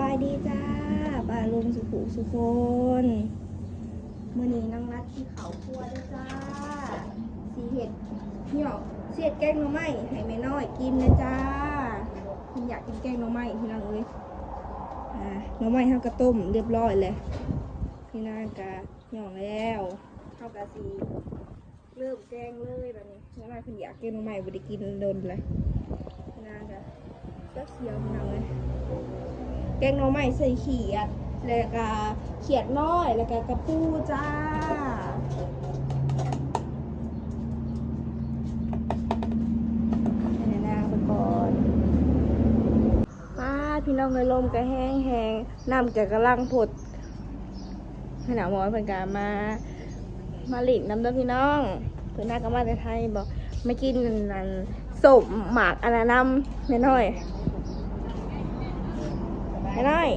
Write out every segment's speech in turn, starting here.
บายดีจ้าปาลุงสุขุสุคนมื่อนี้น้องรัดที่เขาครัวด้วยจ้า สีเห็ดเหี่ยวเสียดแกงหน่อไม้ให้แม่น้อยกินนะจ้าคุณอยากกินแกงหน่อไม้พี่นางเอ้ยอ่าหน่อไม้เท่ากระต้มเรียบร้อยเลยพี่นางกะหย่องแล้วเท่ากะสีเริ่มแกงเลยแบบนี้น้องรัดคุณอยากแกงหน่อไม้บ่ได้กินโดนเลยพี่นางกะเสื้อเขียวพี่นางเลย แกงหน่อไม้ใส่เขียด แล้วก็เขียดน้อย แล้วก็กระปูจ้าแนะนาไปก่อนป้าพี่น้องเลยลมก็แห้งแห้งน้ำก็กำลังผดขนาดหมอเพิ่นกามา มาหลินน้ำเด้อพี่น้องเพิ่นน่าก็มาแต่ไทยบอกไม่กินนั่นสมหมากอันนั้นน้ำไม่น้อย ไม่น้อย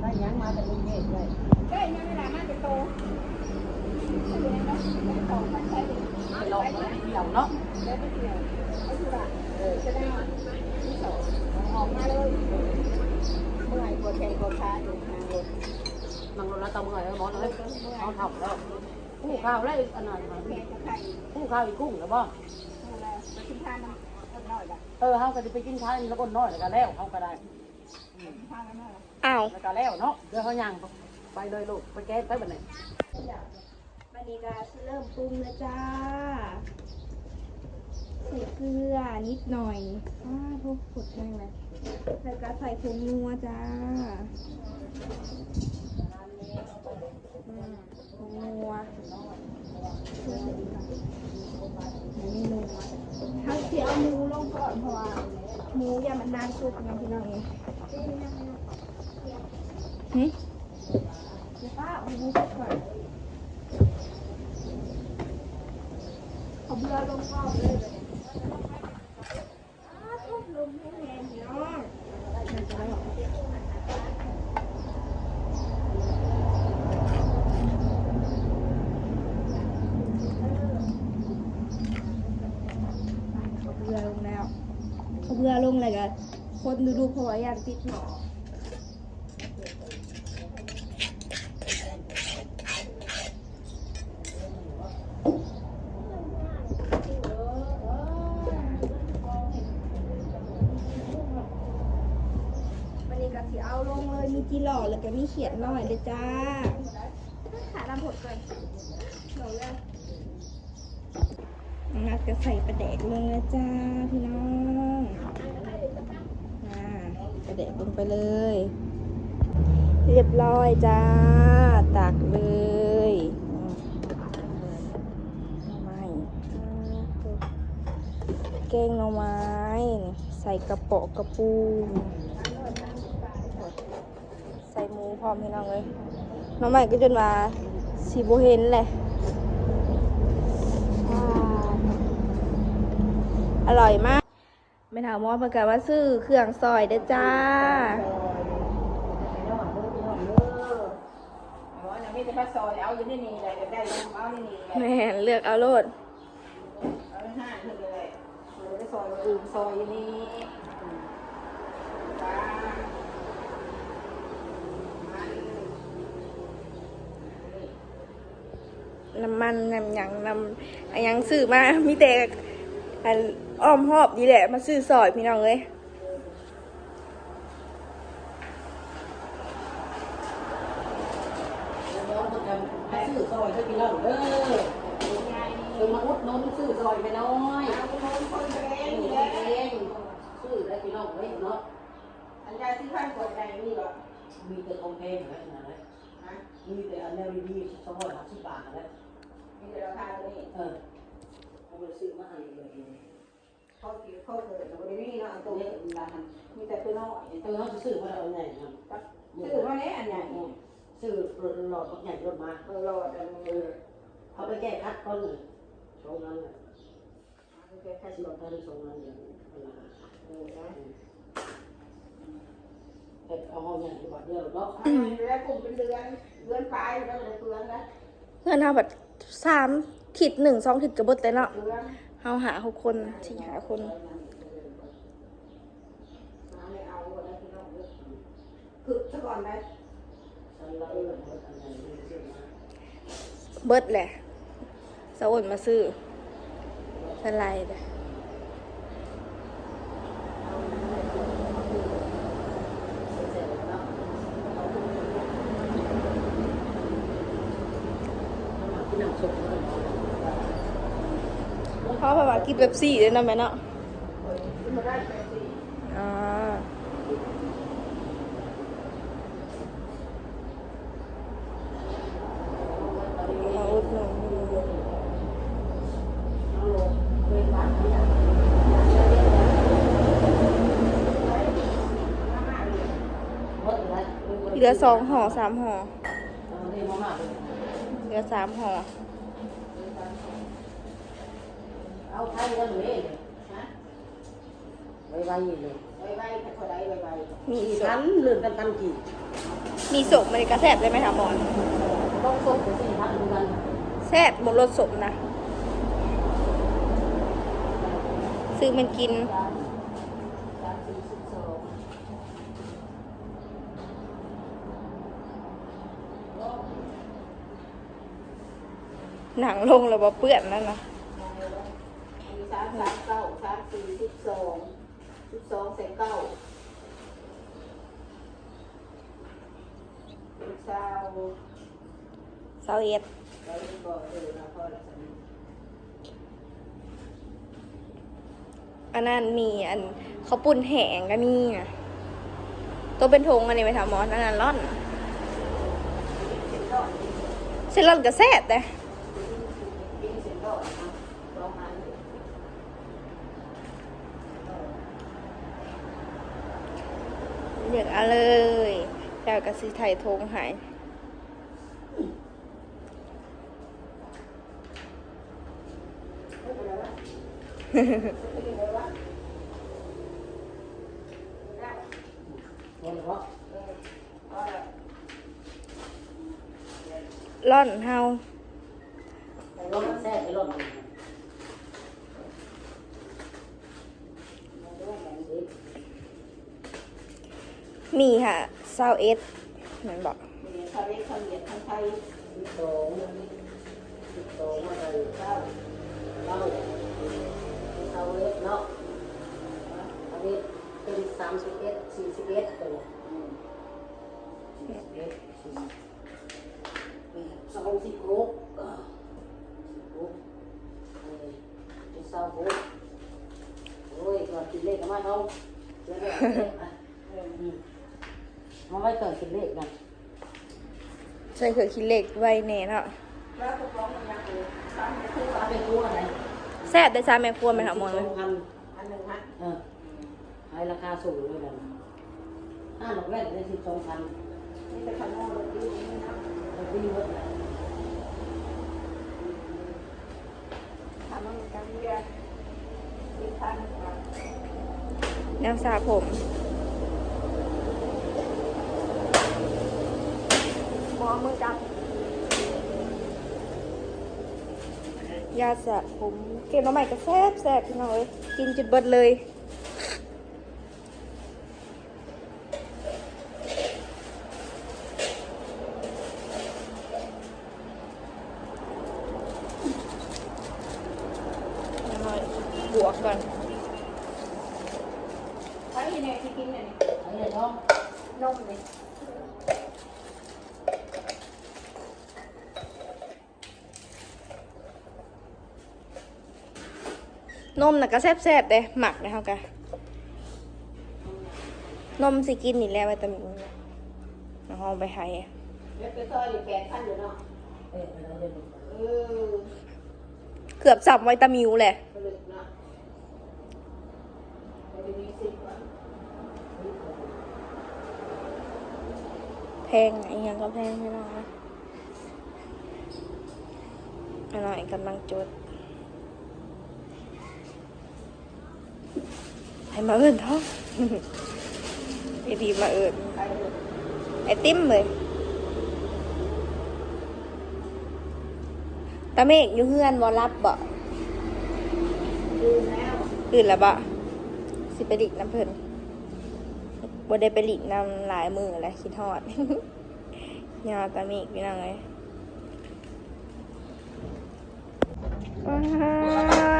ได้ยังมาจากกรุงเทพเลยได้มาเวลามาจะโตลองมาเที่ยวเนาะแล้วไปเที่ยวไปธุระเออจะได้ที่สองออกมาเลยเมื่อยปวดแขนปวดขาอยู่ทางรถนั่งรถแล้วตำเงยแล้วบอสเลยเอาทำแล้วกู้ข้าวแล้วอันนั้นกู้ข้าวอีกกุ้งแล้วบ่เอาละไปกินข้าวมันก็น้อเออเขาก็จะไปกินข้าวแล้วก็น้อยแล้วก็แล้วเขาก็ได้ข้าวก็ได้ อยละอ้าวแล้วก็แล้วเนาะเดี๋ยวเขาย่างไปเลยลูกไปแก้ไปแบบไหนวันนี้ก็จะเริ่มปรุงแล้วจ้าใส่เกลือนิดหน่อยอ้าพวกผดแห้งเลยแล้วก็ใส่ผงนัวจ้าอืมผงนัวเพื่อดีค่ะไม่นัวถ้าเสียเอาหมูลงก่อนเพราะว่าหมูอย่ามันนานสุกนะพี่น้องเอง หึเดี๋ยวป้ามุกก่อนเอาเบื่อลงก่อนเลยแบบนี้อ้าวทุบลมให้แรงพี่น้องมันจะได้ออกเอาเบื่อลงแล้วเอาเบื่อลงเลยกันค นดูดูเพราะว่าอยากติดหมอวันนี้ก็สิเอาลงเลยมีจีหล่อแล้วก็มีเขียนหน่อยเลยจ้าขาดำผดก่อนเดี๋ยวเลยนัดก็ใส่ประแดกลงเลยจ้าพี่น้องอ่าประ แดกลงไปเลย เรียบร้อยจ้า ตักเลยอืมหน่อไม้อ่าแกงหน่อไม้ ใส่กระเปาะกระปูใส่หมูพร้อมพี่น้องเลยน้องใหม่ก็จนมาสีโบเห็นแหละอ่าอร่อยมากไม่ ถามมอประกาศว่าซื้อเครื่องซอยเด้อจ้ามีแต่ปลาซอยเอาอยู่ที่นี่เลยได้เอาที่นี่แม่นเลือกเอาโลดเอาห้าเท่าเลยเราได้ซอยอื่นซอยอยู่นี่จ้าน้ำมันน้ำหยังน้ำอันหยังซื้อมามีแต่ อันอ้อมหอบดีแหละ มาซื้อซอยพี่น้องเลยน้องจะให้ซื้อซอยให้พี่น้องเด้อเออมาอุดหนุนซื้อซอยไปน้อยคนเองเองซื้อได้พี่น้องเฮ้ยเนาะอันยาที่พันกดใจนี่หรอมีแต่ของแพงอะไรขนาดนั้นมีแต่อันแนวดีๆสองร้อยห้าสิบบาทอะไรมีแต่ราคาตัวนี้เออเอาไปซื้อมาให้เลย เขาเกี่ยวเขาเกิดแต่นี่เนาะอันตตัรวงนี้นี้ร้านมีแต่ตัวน้อยเออเขาจะซื้อมาเอาไงครับซื้อมาเนี้ยอันใหญ่ซื้อหลอดใหญ่รถมาเออดอันเออเขาไปแก้คัดต้นเลยสองนั้นแค่แค่ซื้อสิบต้นสองนั้นอย่างเวลาเออนะเอ็ดเอาห้องใหญ่ดีกเดียวเนาะแล้วกลุ่มเป็นเดือนเดือนปลายแล้วเลยเปลืองนะเพื่อนเอาแบบสามถิดหนึ่งสองถิดกระบดเลยเนาะ เอาหาหกคนสี่หาคนเอาแล้วพี่น้องคือซะก่อนได้ฉันเราเออหมดอันไหนเชื่อมาเบิดแหละสะอ่นมาซื้อสไลด์เลยที่นำส่งมาเพ ราะแบบว่ากินเบบซี่ด้วยนะแม่เนาะอ่าเหลือสองห่อสามห่อเหลือสามห่อ เอาไทยแล้วหนูเองฮะไวไว้เลยไวไว้ถ้าเขาได้ไวไวมีกี่สพัมนเลื่อนกันพันกี่มีสมมันกระแสบได้ไหมคะหมอนต้องส่สี่พันเหมือนกันแซบบนรถสมนะ ซื้อมันกินหนังลงแล้วบ่เปื้อนนั่นนะ สามสามเก้าสามสี่สิบสองสิบสองใส่เก้าสิบสาวเสาเอ็ดเราบอกเออเราพอละสันอันนั้นมีอันเขาวปุ่นแหงก็มีอะตัวเป็นทงอันนี้ไปทำมอนอันนั้นร่อนเส้นร่อนก็แซ่บแต่ เลือกเอาเลยแล้วก็สิไทยทงใหาย ไม่เป็นไรวะไม่เป็นไรวะได้หมดแล้วเออพอแล้ว ร่อนเฮา มีค่ะเซาเอ็ดเหมือนบอกมีทะเลทะเลทั้งไทยสิบสองสิบสองอะไรเก้าเก้าเก้าเล็กเนาะอันนี้เป็นสามสิบเอ็ดสี่สิบเอ็ดตัวอืมสี่สิบเอ็ดสี่สิบสองสิบหกอ่าสิบหกเออเป็นสาวหกโอ้ยก็กินเลขกันมาเอาเดี๋ยวเดี๋ยวเดี๋ยวอะเอออืม มาไว้ก่อนกินเลขกันใช่คือคิดเล็กไว้แน่เนาะแล้วตกลงมันยังอยู่สามเป็นคู่สามเป็นคู่อะไรแซ่บได้จ้าแม่ครัวไหมคะหมอนสองพันอันหนึ่งฮะเออขายราคาสูงเลยกันห้าดอกแรกได้สิบสองพันนี่จะคันโม่เลยดีนี่นะเลยดีเยอะเลยทำมันกันเยอะสิบพันกว่าน้ำสระผม หม อมือจับยาสระผมเก็บมาใหม่ก็แซ่บแซ่บพี่น้องเอ้ยกินจุดเบิดเลยเอาหน่อยบวกก่อนไปเนี่ยที่กินเนี่ยไอ้เลยน้องนมเนี่ย นมน่ะก็แซ่บๆเด้หมักนะครับกะนมสิกินนี่แหละวิตามินเอาเอาไปให้เล็บไปซอยอยู่แปดพันอยู่เนาะเอออะไรเดี๋ยวเออเกือบสับวิตามิวแหละ ผลึกเนาะมันจะมีสิบวันแพงอีกอย่างก็แพงไม่น้อยอร่อยกำลังจด ให้มาเอินท้องไอพีมาเอินไอติ้มเลยตาเมฆอยู่เฮือนบอรับบ่ดูแล้วตื่นแล้วบ่สิไปดิกน้ำเพิ่นบ่ได้ไปหลินนำหลายมือแล้วคิดฮอดยาวตาเมีกพี่น้องเลย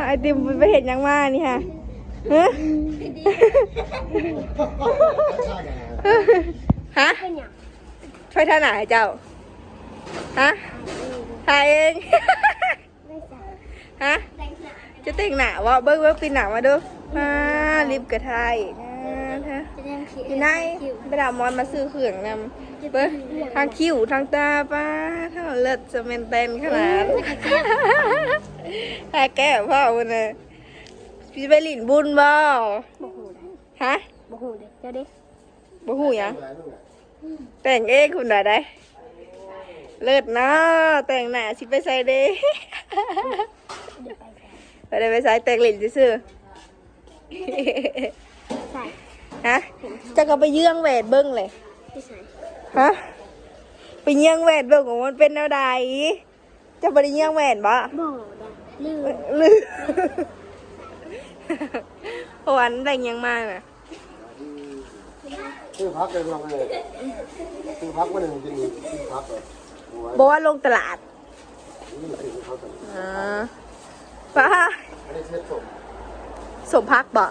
ไอติมไปเห็นยังมานี่ฮะ ฮะฮะช่วยท่าไหนเจ้า ฮะถ่ายเองฮะจะแต่งหนาวะเบิ้งเบิ้งปีหนามาดูมาลิปกระไทยนะเธอที่ไหนไปดามอนมาซื้อเครื่องนำเบิ้งทางคิ้วทางตาป้าถ้าเลิศจะเป็นเต้นขนาดถ้าแก้พ่อวันน่ะ พี่ไปหลินบุญบ่บ่หูได้ฮะบ่หูเด้เจ้าเด้บ่หูหยังแต่งเองคุณได้ได้ เลิศเนาะแต่งหน้าสิไปใส่เด้ไปได้ไปใส่แต่งหลินซื่อๆใส่ฮะจะก็ไปเยื่องแหวนเบิ้งเลยที่ใส่ฮะไปเยื่องแหวนเบิ้งของมันเป็นแนวใดจะไปได้เยื่องแหวนบ่บ่ได้ลืมลืม เพราะวันแต่งยังมากน่ะซื้อพักเลยลองเลยซื้อพักมาหนึ่งกินซื้อพักเลยบอกว่าลงตลาดนี่ซื้อพักกันอ่าป้าอันนี้เช็ดศพสมพักบ่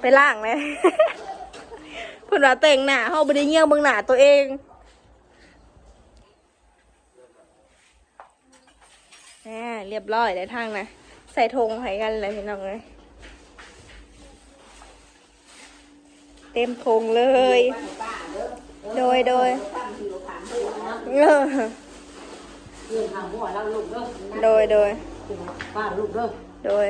ไปล่างเลยเพิ่นว่าแต่งหน้าเฮาบ่ได้เยี่ยงเบิ่งหน้าตัวเองแหมเรียบร้อยแล้วทางนะ ใส่ธงให้กันเลยพี่น้องเลยเต็มธงเลย โดยโดยเออเรื่องทางหัวเราลูกเด้อโดยโดยป้าลูกเด้อโดย